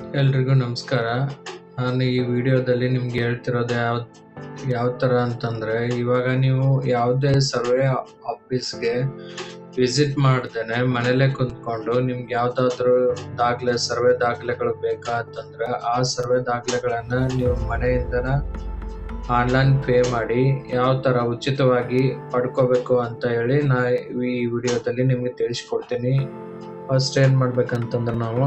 ಎಲ್ರಿಗೂ ನಮಸ್ಕಾರ. ನಾನು ಈ ವಿಡಿಯೋದಲ್ಲಿ ನಿಮ್ಗೆ ಹೇಳ್ತಿರೋದು ಯಾವ ಯಾವ ಥರ ಅಂತಂದರೆ, ಇವಾಗ ನೀವು ಯಾವುದೇ ಸರ್ವೆ ಆಫೀಸ್ಗೆ ವಿಸಿಟ್ ಮಾಡ್ದೇನೆ ಮನೇಲೇ ಕುಂತ್ಕೊಂಡು ನಿಮ್ಗೆ ಯಾವುದಾದ್ರೂ ದಾಖಲೆ, ಸರ್ವೆ ದಾಖಲೆಗಳು ಬೇಕಾ ಅಂತಂದ್ರೆ, ಆ ಸರ್ವೆ ದಾಖಲೆಗಳನ್ನು ನೀವು ಮನೆಯಿಂದನ ಆನ್ಲೈನ್ ಪೇ ಮಾಡಿ ಯಾವ ಥರ ಉಚಿತವಾಗಿ ಪಡ್ಕೋಬೇಕು ಅಂತ ಹೇಳಿ ನಾ ಈ ವಿಡಿಯೋದಲ್ಲಿ ನಿಮಗೆ ತಿಳಿಸ್ಕೊಡ್ತೀನಿ. ಫಸ್ಟ್ ಏನು ಮಾಡ್ಬೇಕಂತಂದ್ರೆ ನಾವು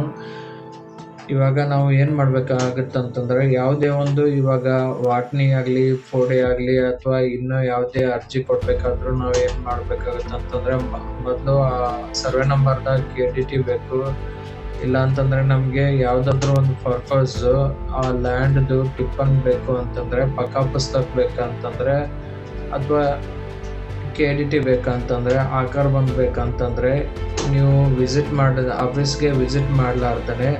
ಇವಾಗ ನಾವು ಏನ್ ಮಾಡಬೇಕಾಗುತ್ತೆ ಅಂತಂದ್ರೆ ಯಾವುದೇ ಒಂದು ಇವಾಗ ವಾಟ್ನಿ ಆಗ್ಲಿ, ಫೋಡೆ ಆಗ್ಲಿ ಅಥವಾ ಇನ್ನೂ ಯಾವುದೇ ಅರ್ಜಿ ಕೊಡ್ಬೇಕಾದ್ರು ನಾವು ಏನ್ ಮಾಡಬೇಕಾಗುತ್ತೆ ಅಂತಂದ್ರೆ ಮೊದಲು ಆ ಸರ್ವೆ ನಂಬರ್ ಕೆ ಡಿ ಬೇಕು. ಇಲ್ಲ ಅಂತಂದ್ರೆ ನಮಗೆ ಯಾವ್ದಾದ್ರು ಒಂದು ಪರ್ಪಸ್, ಆ ಲ್ಯಾಂಡ್ದು ಟಿಪ್ಪನ್ ಬೇಕು ಅಂತಂದ್ರೆ, ಪಕ್ಕಾ ಪುಸ್ತಕ ಬೇಕಂತಂದ್ರೆ ಅಥವಾ ಕೆ ಡಿ ಟಿ ಬೇಕಂತಂದ್ರೆ, ಆಕಾರ ಬಂದ್ ಬೇಕಂತಂದರೆ, ನೀವು ವಿಸಿಟ್ ಮಾಡಿದ ಆಫೀಸ್ಗೆ ವಿಸಿಟ್ ಮಾಡ್ಲಾರ್ದೇ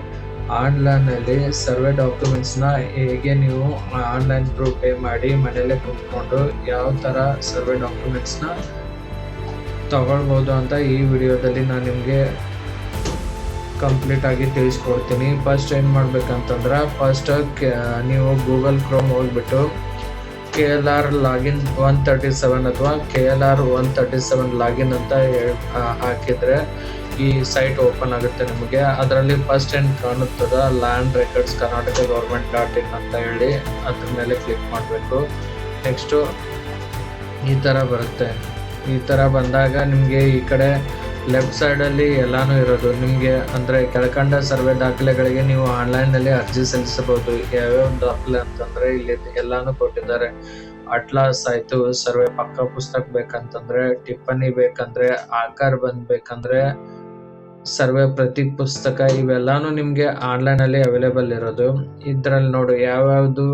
ಆನ್ಲೈನಲ್ಲಿ ಸರ್ವೆ ಡಾಕ್ಯುಮೆಂಟ್ಸ್ನ ಹೇಗೆ ನೀವು ಆನ್ಲೈನ್ ಥ್ರೂ ಪೇ ಮಾಡಿ ಮನೆಯಲ್ಲೇ ಕುತ್ಕೊಂಡು ಯಾವ ಥರ ಸರ್ವೆ ಡಾಕ್ಯುಮೆಂಟ್ಸ್ನ ತಗೊಳ್ಬೋದು ಅಂತ ಈ ವಿಡಿಯೋದಲ್ಲಿ ನಾನು ನಿಮಗೆ ಕಂಪ್ಲೀಟಾಗಿ ತಿಳಿಸ್ಕೊಡ್ತೀನಿ. ಫಸ್ಟ್ ಏನು ಮಾಡ್ಬೇಕಂತಂದ್ರೆ, ಫಸ್ಟ್ ನೀವು ಗೂಗಲ್ ಕ್ರೋಮ್ ಹೋಗ್ಬಿಟ್ಟು K L R login one thirty seven ಅಥವಾ K L R one thirty seven login ಅಂತ ಹಾಕಿದರೆ ಈ ಸೈಟ್ ಓಪನ್ ಆಗುತ್ತೆ ನಿಮಗೆ. ಅದರಲ್ಲಿ ಫಸ್ಟ್ ಏನು ಕಾಣುತ್ತದ land records Karnataka government dot in ಅಂತ ಹೇಳಿ ಅದ್ರ ಮೇಲೆ ಕ್ಲಿಕ್ ಮಾಡಬೇಕು. ನೆಕ್ಸ್ಟು ಈ ಥರ ಬರುತ್ತೆ. ಈ ಥರ ಬಂದಾಗ ನಿಮಗೆ ಈ ಕಡೆ ಲೆಫ್ಟ್ ಸೈಡಲ್ಲಿ ಎಲ್ಲಾನು ಇರೋದು. ನಿಮಗೆ ಅಂದರೆ ಕೆಳಕಂಡ ಸರ್ವೆ ದಾಖಲೆಗಳಿಗೆ ನೀವು ಆನ್ಲೈನಲ್ಲಿ ಅರ್ಜಿ ಸಲ್ಲಿಸಬಹುದು. ಯಾವ್ಯಾವ ದಾಖಲೆ ಅಂತಂದರೆ ಇಲ್ಲಿ ಎಲ್ಲಾನು ಕೊಟ್ಟಿದ್ದಾರೆ. ಅಟ್ಲಾಸ್ ಆಯಿತು, ಸರ್ವೆ ಪಕ್ಕ ಪುಸ್ತಕ ಬೇಕಂತಂದ್ರೆ ಟಿಪ್ಪಣಿ ಬೇಕಂದ್ರೆ ಆಕಾರ ಬಂದ್ಬೇಕಂದ್ರೆ ಸರ್ವೆ ಪ್ರತಿ ಪುಸ್ತಕ ಇವೆಲ್ಲಾನು ನಿಮಗೆ ಆನ್ಲೈನಲ್ಲಿ ಅವೈಲೇಬಲ್ ಇರೋದು. ಇದರಲ್ಲಿ ನೋಡು, ಯಾವ್ಯಾವ್ದು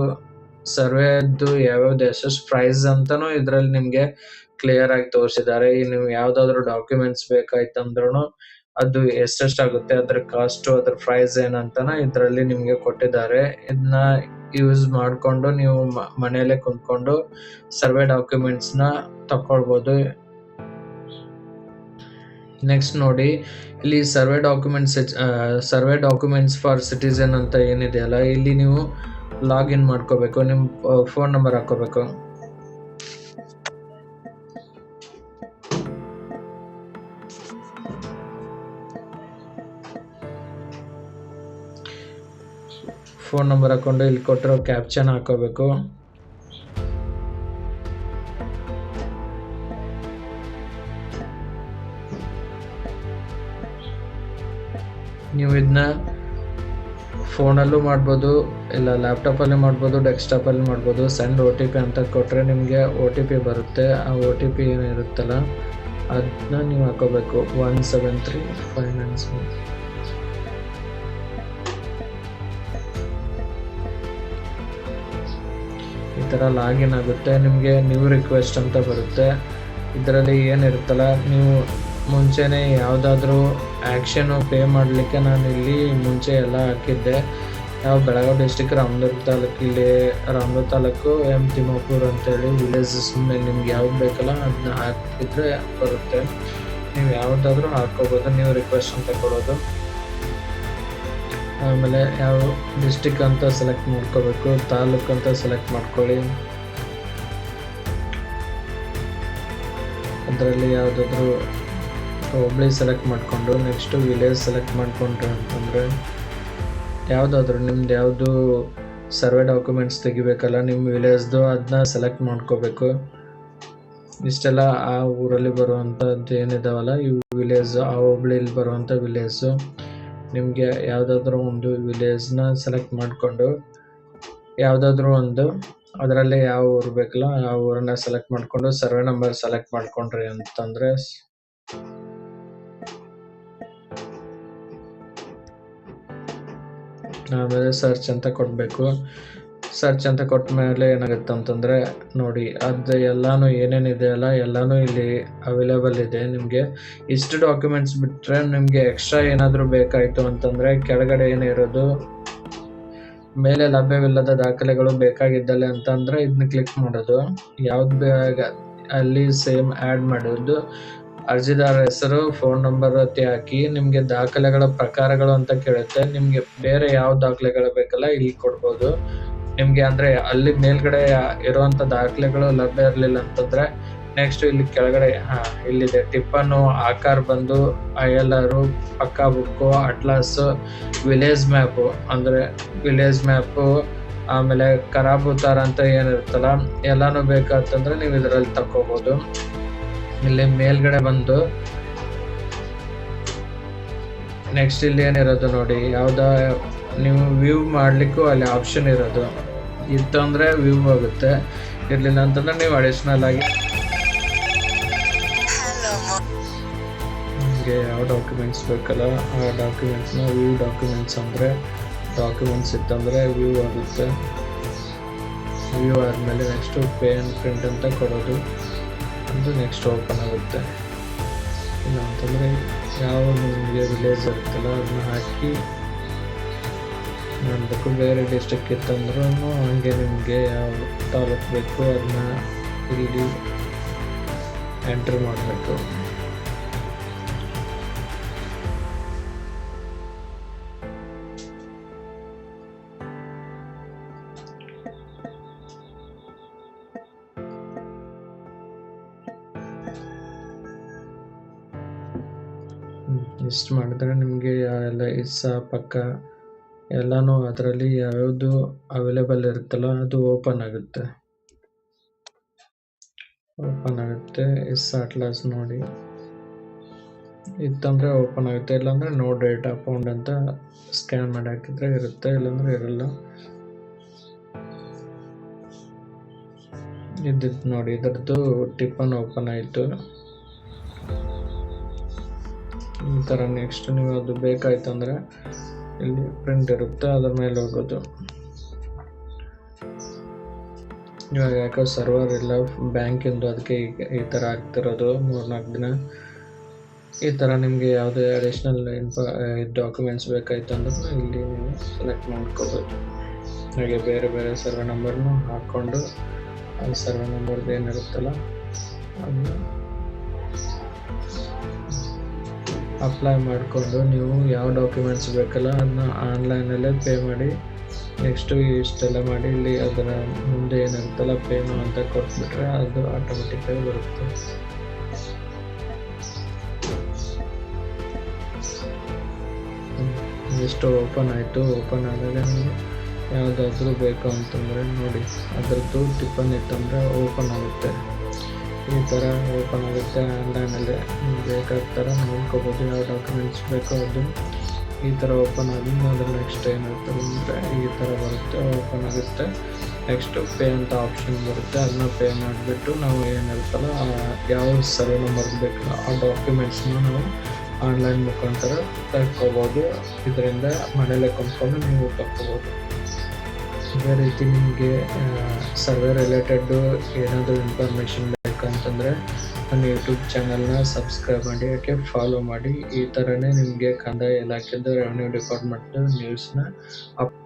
ಸರ್ವೆದ್ದು, ಯಾವ್ಯಾವ್ದು ಎಷ್ಟೆಷ್ಟು ಪ್ರೈಸ್ ಅಂತಾನು ಇದ್ರಲ್ಲಿ ನಿಮಗೆ ಕ್ಲಿಯರ್ ಆಗಿ ತೋರಿಸಿದ್ದಾರೆ. ಈ ನೀವು ಯಾವ್ದಾದ್ರು ಡಾಕ್ಯುಮೆಂಟ್ಸ್ ಬೇಕಾಯ್ತಂದ್ರೂ ಅದು ಎಷ್ಟೆಷ್ಟಾಗುತ್ತೆ ಅದ್ರ ಕಾಸ್ಟ್ ಅದ್ರ ಪ್ರೈಸ್ ಏನಂತನ ಇದರಲ್ಲಿ ನಿಮಗೆ ಕೊಟ್ಟಿದ್ದಾರೆ. ಇದನ್ನ ಯೂಸ್ ಮಾಡಿಕೊಂಡು ನೀವು ಮನೆಯಲ್ಲೇ ಕುಂತ್ಕೊಂಡು ಸರ್ವೆ ಡಾಕ್ಯುಮೆಂಟ್ಸ್ನ ತಕೊಳ್ಬೋದು ನೆಕ್ಸ್ಟ್ ನೋಡಿ, ಇಲ್ಲಿ survey documents survey documents for citizen ಅಂತ ಏನಿದೆಯಲ್ಲ ಇಲ್ಲಿ ನೀವು ಲಾಗಿನ್ ಮಾಡ್ಕೋಬೇಕು ನಿಮ್ಮ ಫೋನ್ ನಂಬರ್ ಹಾಕೋಬೇಕು. ಫೋನ್ ನಂಬರ್ ಹಾಕೊಂಡು ಇಲ್ಲಿ ಕೊಟ್ಟಿರೋ ಕ್ಯಾಪ್ಚನ್ ಹಾಕೋಬೇಕು. ನೀವು ಇದನ್ನ ಫೋನಲ್ಲೂ ಮಾಡ್ಬೋದು, ಇಲ್ಲ ಲ್ಯಾಪ್ಟಾಪಲ್ಲಿ ಮಾಡ್ಬೋದು ಡೆಸ್ಕ್ಟಾಪಲ್ಲಿ ಮಾಡ್ಬೋದು. ಸೆಂಡ್ ಒ ಟಿ ಪಿ ಅಂತ ಕೊಟ್ಟರೆ ನಿಮಗೆ ಒ ಟಿ ಪಿ ಬರುತ್ತೆ. ಆ ಒ ಟಿ ಪಿ ಏನಿರುತ್ತಲ್ಲ ಅದನ್ನ ನೀವು ಹಾಕೋಬೇಕು. One seven three five nine seven ಈ ಥರ ಲಾಗಿನ್ ಆಗುತ್ತೆ. ನಿಮಗೆ ನ್ಯೂ ರಿಕ್ವೆಸ್ಟ್ ಅಂತ ಬರುತ್ತೆ. ಇದರಲ್ಲಿ ಏನಿರುತ್ತಲ್ಲ, ನೀವು ಮುಂಚೆನೇ ಯಾವುದಾದ್ರೂ ಆ್ಯಕ್ಷನು ಪೇ ಮಾಡಲಿಕ್ಕೆ ನಾನು ಇಲ್ಲಿ ಮುಂಚೆ ಎಲ್ಲ ಹಾಕಿದ್ದೆ. ನಾವು ಬೆಳಗಾವಿ ಡಿಸ್ಟಿಕ್ ರಾಮದುರ್ಗ ತಾಲೂಕು, ಇಲ್ಲಿ ರಾಮದುರ್ಗ ತಾಲೂಕು ಎಂ ತಿಮ್ಮಾಪುರ್ ಅಂತೇಳಿ ವಿಲೇಜಸ್ ಮೇಲೆ ನಿಮ್ಗೆ ಯಾವ್ದು ಬೇಕಲ್ಲ ಅದನ್ನ ಹಾಕಿದ್ರೆ ಬರುತ್ತೆ. ನೀವು ಯಾವುದಾದ್ರೂ ಹಾಕೋಬೋದು ನೀವು ರಿಕ್ವೆಸ್ಟ್ ಅಂತ ಕೊಡೋದು. ಆಮೇಲೆ ಯಾವ ಡಿಸ್ಟಿಕ್ ಅಂತ ಸೆಲೆಕ್ಟ್ ಮಾಡ್ಕೋಬೇಕು, ತಾಲೂಕು ಅಂತ ಸೆಲೆಕ್ಟ್ ಮಾಡ್ಕೊಳ್ಳಿ. ಅದರಲ್ಲಿ ಯಾವುದಾದ್ರೂ ಹೋಬಳಿ ಸೆಲೆಕ್ಟ್ ಮಾಡಿಕೊಂಡು ನೆಕ್ಸ್ಟು ವಿಲೇಜ್ ಸೆಲೆಕ್ಟ್ ಮಾಡಿಕೊಂಡ್ರೆ ಅಂತಂದರೆ ಯಾವುದಾದ್ರೂ ನಿಮ್ದು ಯಾವುದು ಸರ್ವೆ ಡಾಕ್ಯುಮೆಂಟ್ಸ್ ತೆಗಿಬೇಕಲ್ಲ ನಿಮ್ಮ ವಿಲೇಜ್ದು ಅದನ್ನ ಸೆಲೆಕ್ಟ್ ಮಾಡ್ಕೋಬೇಕು. ಇಷ್ಟೆಲ್ಲ ಆ ಊರಲ್ಲಿ ಬರುವಂಥದ್ದು ಏನಿದಾವಲ್ಲ, ಈ ವಿಲೇಜ್ ಆ ಹೋಬಳಿಲಿ ಬರುವಂಥ ವಿಲೇಜು ನಿಮಗೆ ಯಾವುದಾದ್ರೂ ಒಂದು ವಿಲೇಜ್ನ ಸೆಲೆಕ್ಟ್ ಮಾಡಿಕೊಂಡು ಯಾವುದಾದ್ರೂ ಒಂದು ಅದರಲ್ಲಿ ಯಾವ ಊರು ಬೇಕಲ್ಲ, ಆ ಊರನ್ನ ಸೆಲೆಕ್ಟ್ ಮಾಡಿಕೊಂಡು ಸರ್ವೆ ನಂಬರ್ ಸೆಲೆಕ್ಟ್ ಮಾಡಿಕೊಂಡ್ರಿ ಅಂತಂದರೆ ಆಮೇಲೆ ಸರ್ಚ್ ಅಂತ ಕೊಡಬೇಕು. ಸರ್ಚ್ ಅಂತ ಕೊಟ್ಟ ಮೇಲೆ ಏನಾಗುತ್ತೆ ಅಂತಂದರೆ ನೋಡಿ, ಅದು ಎಲ್ಲಾನು ಏನೇನಿದೆ ಅಲ್ಲ, ಎಲ್ಲಾನು ಇಲ್ಲಿ ಅವೈಲೇಬಲ್ ಇದೆ. ನಿಮಗೆ ಇಷ್ಟು ಡಾಕ್ಯುಮೆಂಟ್ಸ್ ಬಿಟ್ಟರೆ ನಿಮಗೆ ಎಕ್ಸ್ಟ್ರಾ ಏನಾದರೂ ಬೇಕಾಯಿತು ಅಂತಂದರೆ, ಕೆಳಗಡೆ ಏನಿರೋದು ಮೇಲೆ ಲಭ್ಯವಿಲ್ಲದ ದಾಖಲೆಗಳು ಬೇಕಾಗಿದ್ದಲ್ಲ ಅಂತಂದರೆ ಇದನ್ನ ಕ್ಲಿಕ್ ಮಾಡೋದು. ಯಾವ್ದು ಬೇಗ ಅಲ್ಲಿ ಸೇಮ್ ಆ್ಯಡ್ ಮಾಡೋದು ಅರ್ಜಿದಾರ ಹೆಸರು ಫೋನ್ ನಂಬರ್ ಅತಿ ಹಾಕಿ, ನಿಮಗೆ ದಾಖಲೆಗಳ ಪ್ರಕಾರಗಳು ಅಂತ ಕೇಳುತ್ತೆ. ನಿಮಗೆ ಬೇರೆ ಯಾವ ದಾಖಲೆಗಳು ಬೇಕಲ್ಲ, ಇಲ್ಲಿ ಕೊಡ್ಬೋದು. ನಿಮಗೆ ಅಂದರೆ ಅಲ್ಲಿ ಮೇಲ್ಗಡೆ ಇರುವಂಥ ದಾಖಲೆಗಳು ಲಭ್ಯ ಇರಲಿಲ್ಲ ಅಂತಂದರೆ ನೆಕ್ಸ್ಟ್ ಇಲ್ಲಿ ಕೆಳಗಡೆ, ಹಾ, ಇಲ್ಲಿದೆ. ಟಿಪ್ಪನ್ನು ಆಕಾರ ಬಂದು ಐ ಎಲ್ ಆರ್ ಪಕ್ಕಾ ಬುಕ್ಕು ಅಟ್ಲಾಸ್ ವಿಲೇಜ್ ಮ್ಯಾಪು ಅಂದರೆ ವಿಲೇಜ್ ಮ್ಯಾಪು ಆಮೇಲೆ ಕರಾಬುತಾರ ಅಂತ ಏನಿರುತ್ತಲ್ಲ, ಎಲ್ಲಾನು ಬೇಕಂತಂದ್ರೆ ನೀವು ಇದರಲ್ಲಿ ತಕೋಬಹುದು ಇಲ್ಲಿ ಮೇಲ್ಗಡೆ ಬಂದು ನೆಕ್ಸ್ಟ್ ಇಲ್ಲಿ ಏನಿರೋದು ನೋಡಿ ಯಾವ್ದ ನೀವು ವ್ಯೂ ಮಾಡಲಿಕ್ಕೂ ಅಲ್ಲಿ ಆಪ್ಷನ್ ಇರೋದು. ಇತ್ತು ಅಂದ್ರೆ ವ್ಯೂ ಆಗುತ್ತೆ ಇರಲಿಲ್ಲ ಅಂತಂದ್ರೆ ನೀವು ಅಡಿಷನಲ್ ಆಗಿ ನಿಮಗೆ ಯಾವ ಡಾಕ್ಯುಮೆಂಟ್ಸ್ ಬೇಕಲ್ಲ ಆ ಡಾಕ್ಯುಮೆಂಟ್ಸ್ನ ವ್ಯೂ ಡಾಕ್ಯುಮೆಂಟ್ಸ್ ಅಂದರೆ ಡಾಕ್ಯುಮೆಂಟ್ಸ್ ಇತ್ತಂದರೆ ವ್ಯೂ ಆಗುತ್ತೆ ವ್ಯೂ ಆದಮೇಲೆ ನೆಕ್ಸ್ಟು ಪೇ ಆ್ಯಂಡ್ ಪ್ರಿಂಟ್ ಅಂತ ಕೊಡೋದು. ಅದು ನೆಕ್ಸ್ಟ್ ಓಪನ್ ಆಗುತ್ತೆ. ಇಲ್ಲ ಅಂತಂದರೆ ಯಾವ ನಿಮಗೆ ವಿಲೇಜ್ ಇರುತ್ತಲ್ಲ ಅದನ್ನ ಹಾಕಿ ನಾನು ಬೇಕು ಬೇರೆ ಡಿಸ್ಟ್ರಿಕ್ ಇತ್ತಂದ್ರೂ ಹಂಗೆ ನಿಮಗೆ ಯಾವ ತಾಲೂಕು ಬೇಕು ಅದನ್ನ ಇಲ್ಲಿ ಎಂಟ್ರಿ ಮಾಡಬೇಕು. ಇಷ್ಟು ಮಾಡಿದ್ರೆ ನಿಮಗೆ ಎಲ್ಲ ಇಸ್ಸ, ಪಕ್ಕ ಎಲ್ಲನೂ ಅದರಲ್ಲಿ ಯಾವ್ಯಾವುದು ಅವೈಲೇಬಲ್ ಇರುತ್ತಲ್ಲ ಅದು ಓಪನ್ ಆಗುತ್ತೆ. ಓಪನ್ ಆಗುತ್ತೆ. ಇಸ್ ಅಟ್ಲಾಸ್ ನೋಡಿ. ಇತ್ತಂದರೆ ಓಪನ್ ಆಗುತ್ತೆ. ಇಲ್ಲಾಂದ್ರೆ ನೋ ಡೇಟಾ ಫೌಂಡ್ ಅಂತ ಸ್ಕ್ಯಾನ್ ಮಾಡಿ ಹಾಕಿದ್ರೆ ಇರುತ್ತೆ. ಇಲ್ಲಾಂದ್ರೆ ಇರಲ್ಲ. ಇದ್ದಿದ್ದು ನೋಡಿ. ಇದರದ್ದು ಟಿಪ್ಪನ್ ಓಪನ್ ಆಯಿತು. ಈ ನೆಕ್ಸ್ಟ್ ನೀವು ಅದು ಬೇಕಾಯ್ತಂದ್ರೆ ಇಲ್ಲಿ ಪ್ರಿಂಟ್ ಇರುತ್ತೆ, ಅದ್ರ ಮೇಲೆ ಹೋಗೋದು. ಇವಾಗ ಯಾಕೋ ಸರ್ವರ್ ಇಲ್ಲ ಬ್ಯಾಂಕಿಂದು ಅದಕ್ಕೆ ಈ ಥರ ಆಗ್ತಿರೋದು, ಮೂರ್ನಾಲ್ಕು ದಿನ. ಈ ಥರ ನಿಮಗೆ ಯಾವುದೇ ಅಡಿಷ್ನಲ್ ಇನ್ಫಾ ಡಾಕ್ಯುಮೆಂಟ್ಸ್ ಬೇಕಾಯ್ತು ಅಂದ್ರೆ ಇಲ್ಲಿ ನೀವು ಸೆಲೆಕ್ಟ್ ಮಾಡ್ಕೋಬೋದು. ಹಾಗೆ ಬೇರೆ ಬೇರೆ ಸರ್ವೆ ನಂಬರ್ನು ಹಾಕ್ಕೊಂಡು, ಆ ಸರ್ವೆ ನಂಬರ್ದು ಏನಿರುತ್ತಲ್ಲ ಅದನ್ನ ಅಪ್ಲೈ ಮಾಡಿಕೊಂಡು ನೀವು ಯಾವ ಡಾಕ್ಯುಮೆಂಟ್ಸ್ ಬೇಕಲ್ಲ ಅದನ್ನ ಆನ್ಲೈನಲ್ಲೇ ಪೇ ಮಾಡಿ ನೆಕ್ಸ್ಟು ಇಷ್ಟೆಲ್ಲ ಮಾಡಿ, ಇಲ್ಲಿ ಅದರ ಮುಂದೆ ಏನಾಗುತ್ತಲ್ಲ ಪೇನು ಅಂತ ಕೊಟ್ಬಿಟ್ರೆ ಅದು ಆಟೋಮೆಟಿಕ್ಕಾಗಿ ಬರುತ್ತೆ. ಎಷ್ಟು ಓಪನ್ ಆಯಿತು ಓಪನ್ ಆದಾಗ ನೀವು ಯಾವುದಾದ್ರೂ ಬೇಕು ಅಂತಂದರೆ ನೋಡಿ. ಅದರದ್ದು ಟಿಫನ್ ಇತ್ತಂದರೆ ಓಪನ್ ಆಗುತ್ತೆ. ಈ ಥರ ಓಪನ್ ಆಗುತ್ತೆ ಆನ್ಲೈನಲ್ಲಿ ಬೇಕಾದ ಥರ ನೋಡ್ಕೋಬೋದು, ಯಾವ ಡಾಕ್ಯುಮೆಂಟ್ಸ್ ಬೇಕೋ ಅದು. ಈ ಥರ ಓಪನ್ ಆದ್ಮೇಲೆ ಅದ್ರ ನೆಕ್ಸ್ಟ್ ಏನಾಗ್ತದೆ ಅಂದರೆ ಈ ಥರ ಬರುತ್ತೆ ಓಪನ್ ಆಗುತ್ತೆ. ನೆಕ್ಸ್ಟ್ ಪೇ ಅಂತ ಆಪ್ಷನ್ ಬರುತ್ತೆ, ಅದನ್ನ ಪೇ ಮಾಡಿಬಿಟ್ಟು ನಾವು ಏನು ಆ ಯಾವ ಸರ್ವೆ ನಂಬರ್ ಬೇಕು ಆ ಡಾಕ್ಯುಮೆಂಟ್ಸ್ನ ನಾವು ಆನ್ಲೈನ್ ಮುಖಾಂತರ ತಗೋಬೋದು ಇದರಿಂದ ಮನೇಲೆ ಕೊಂಡ್ಕೊಂಡು ನೀವು ತಗೋಬೋದು ಇದೇ ರೀತಿ ನಿಮಗೆ ಸರ್ವೆ ರಿಲೇಟೆಡ್ ಏನಾದರೂ ಇನ್ಫಾರ್ಮೇಷನ್ ಬೇಕಂತಂದರೆ ನನ್ನ ಯೂಟ್ಯೂಬ್ ಚಾನಲ್ನ ಸಬ್ಸ್ಕ್ರೈಬ್ ಮಾಡಿ, ಯಾಕೆ ಫಾಲೋ ಮಾಡಿ, ಈ ಥರನೇ ನಿಮಗೆ ಕಂದಾಯ ಇಲಾಖೆದು ರೆವೆನ್ಯೂ ಡಿಪಾರ್ಟ್ಮೆಂಟ್ ನ್ಯೂಸ್ನ ಅಪ್